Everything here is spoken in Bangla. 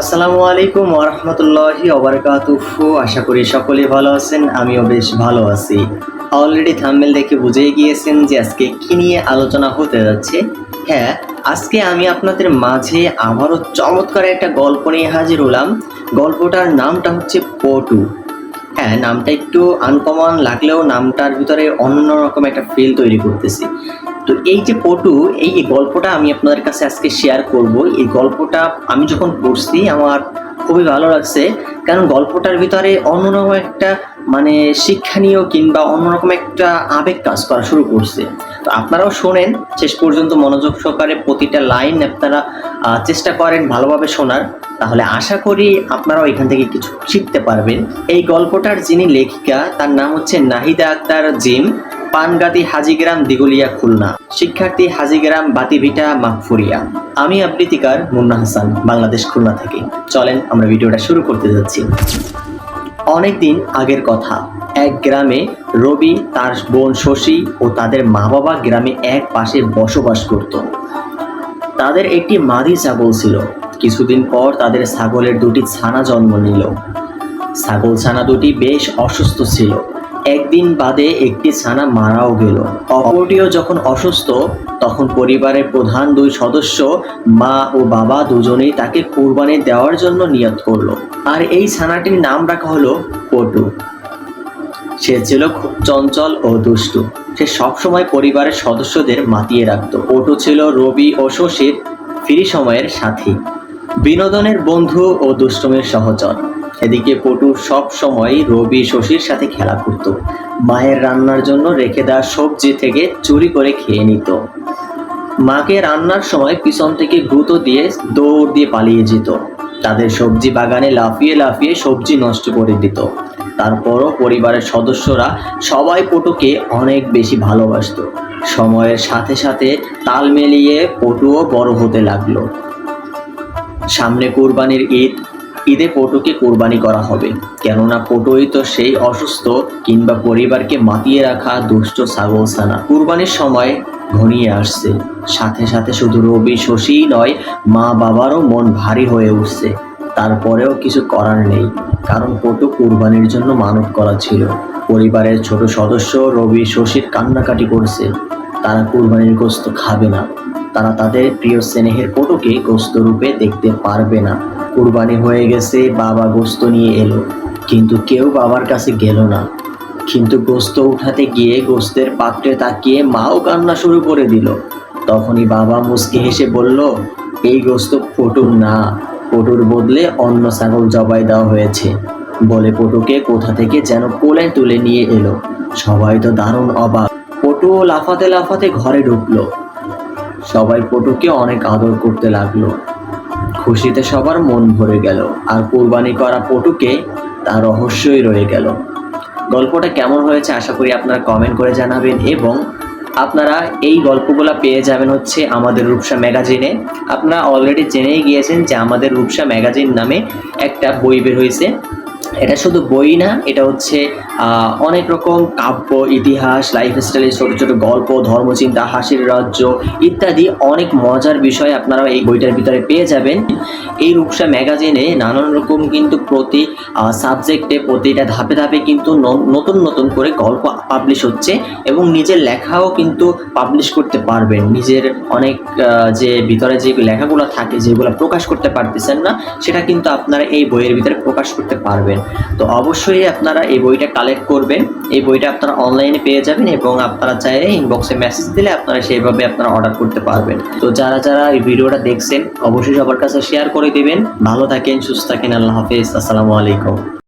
আসসালামু আলাইকুম ওরহমতুল্লাহি ওবরকাতুহু আশা করি সকলে ভালো আছেন, আমিও বেশ ভালো আছি। অলরেডি থাম্বেল দেখে বুঝেই গিয়েছেন যে আজকে কি নিয়ে আলোচনা হতে যাচ্ছে। হ্যাঁ আজকে আমি আপনাদের মাঝে আবারও চমৎকার একটা গল্প নিয়ে হাজির হলাম। গল্পটার নামটা হচ্ছে পটু। হ্যাঁ নামটা একটু আনকমন লাগলেও নামটার ভিতরে অন্য রকম একটা ফিল তৈরি করতেছি। তো এই যে পটু, এই গল্পটা আমি আপনাদের কাছে আজকে শেয়ার করব, এই গল্পটা আমি যখন পড়ছি, আমার খুবই ভালো লাগছে। কারণ গল্পটার ভিতরে অন্যরকম একটা মানে শিক্ষণীয় কিংবা অন্যরকম একটা আবেগ কাজ করা শুরু করছে। তো আপনারাও শোনেন, শেষ পর্যন্ত মনোযোগ সহকারে প্রতিটা লাইন আপনারা চেষ্টা করেন ভালোভাবে শোনার। তাহলে আশা করি আপনারাও এখান থেকে কিছু শিখতে পারবেন। এই গল্পটার যিনি লেখিকা, তার নাম হচ্ছে নাহিদা আক্তার জিম। পানগাতি হাজিগ্রাম দিগুলিয়া খুলনা। শিক্ষার্থী হাজিগ্রাম বাতিভিটা মাকফুরিয়া আমি আবৃত্তিকার মুন্না হাসান, বাংলাদেশ খুলনা থেকে। চলেন আমরা ভিডিওটা শুরু করতে যাচ্ছি। অনেকদিন আগের কথা, এক গ্রামে রবি, তার বোন শশী ও তাদের মা বাবা গ্রামে এক পাশে বসবাস করত। তাদের একটি মাদি ছাগল ছিল। কিছুদিন পর তাদের ছাগলের দুটি ছানা জন্ম নিল। ছাগল ছানা দুটি বেশ অসুস্থ ছিল। একদিন বাদে একটি ছানা মারাও গেল। অপরটিও যখন অসুস্থ, তখন পরিবারের প্রধান দুই সদস্য, মা ও বাবা দুজনেই তাকে কুরবানি দেওয়ার জন্য নিয়ত করল। আর এই ছানাটির নাম রাখা হলো পটু। সে ছিল খুব চঞ্চল ও দুষ্টু। সে সবসময় পরিবারের সদস্যদের মাতিয়ে রাখত। পটু ছিল রবি ও শশীর ফ্রি সময়ের সাথী। বিনোদনের বন্ধু ও দুষ্টমের সহচর। এদিকে পটু সব সময় রবি, শশীর সাথে খেলা করত। মায়ের রান্নার জন্য রেখে দেওয়া সবজি থেকে চুরি করে খেয়ে নিত। মাকে রান্নার সময় পিছন থেকে গুঁতো দিয়ে দৌড় দিয়ে পালিয়ে যেত। তাদের সবজি বাগানে লাফিয়ে লাফিয়ে সবজি নষ্ট করে দিত। তারপরও পরিবারের সদস্যরা সবাই পটুকে অনেক বেশি ভালোবাসতো। সময়ের সাথে সাথে তাল মিলিয়ে পটুও বড় হতে লাগল। সামনে কোরবানির ঈদ ঈদে পটুকে কোরবানি করা হবে। কেননা পটুই তো সেই অসুস্থ কিংবা পরিবারকে মাতিয়ে রাখা দুষ্ট ছাগল ছানা। কোরবানির সময় ঘনিয়ে আসছে। সাথে সাথে শুধু রবি শশীই নয়, মা বাবারও মন ভারী হয়ে উঠছে। তারপরেও কিছু করার নেই। কারণ পটু কুরবানির জন্য মানব করা ছিল। পরিবারের ছোট সদস্য রবি, শশীর কান্নাকাটি করছে। তারা কুরবানির গোস্ত খাবে না। তারা তাদের প্রিয় স্নেহের পটুকে গোস্ত রূপে দেখতে পারবে না। কুরবানি হয়ে গেছে, বাবা গোস্ত নিয়ে এলো। কিন্তু কেউ বাবার কাছে গেল না। কিন্তু গোস্ত উঠাতে গিয়ে গোস্তের পাত্রে তাকিয়ে মাও কান্না শুরু করে দিল। তখনই বাবা মুচকি হেসে বলল, এই গোস্ত পটুর না, পটুর বদলে অন্য ছাগল জবাই দেওয়া হয়েছে। বলে পটুকে কোথা থেকে যেন কোলে তুলে নিয়ে এলো। সবাই তো দারুণ অবাক। পটুও লাফাতে লাফাতে ঘরে ঢুকলো। সবাই পটুকে অনেক আদর করতে লাগল। খুশিতে সবার মন ভরে গেল, আর কোরবানি করা পটুকে তার রহস্যই রয়ে গেল। গল্পটা কেমন হয়েছে আশা করি আপনারা কমেন্ট করে জানাবেন এবং আপনারা এই গল্পগুলো পেয়ে যাবেন হচ্ছে আমাদের রূপসা ম্যাগাজিনে। আপনারা অলরেডি জেনেই গিয়েছেন যে আমাদের রূপসা ম্যাগাজিন নামে একটা বই বের হয়েছে। এটা শুধু বই না, এটা হচ্ছে অনেক রকম কাব্য, ইতিহাস লাইফস্টাইলের ছোট ছোট গল্প ধর্মচিন্তা হাসির রাজ্য ইত্যাদি অনেক মজার বিষয় আপনারা এই বইটার ভিতরে পেয়ে যাবেন। এই রূপসা ম্যাগাজিনে নানান রকম কিন্তু প্রতি সাবজেক্টে প্রতিটা ধাপে ধাপে কিন্তু নতুন নতুন করে গল্প পাবলিশ হচ্ছে এবং নিজের লেখাও কিন্তু পাবলিশ করতে পারবেন। নিজের অনেক যে ভিতরে যে লেখাগুলো থাকে, যেগুলো প্রকাশ করতে পারতেছেন না, সেটা কিন্তু আপনারা এই বইয়ের ভিতরে প্রকাশ করতে পারবেন। তো অবশ্যই আপনারা এই বইটা কালেক্ট করবেন। এই বইটা আপনারা অনলাইনে পেয়ে যাবেন এবং আপনারা চাইলে ইনবক্সে মেসেজ দিলে আপনারা সেইভাবে আপনারা অর্ডার করতে পারবেন। তো যারা যারা এই ভিডিওটা দেখছেন, অবশ্যই সবার কাছে শেয়ার করে দিবেন। ভালো থাকেন, সুস্থ থাকেন, আল্লাহ হাফিজ, আসসালামু আলাইকুম।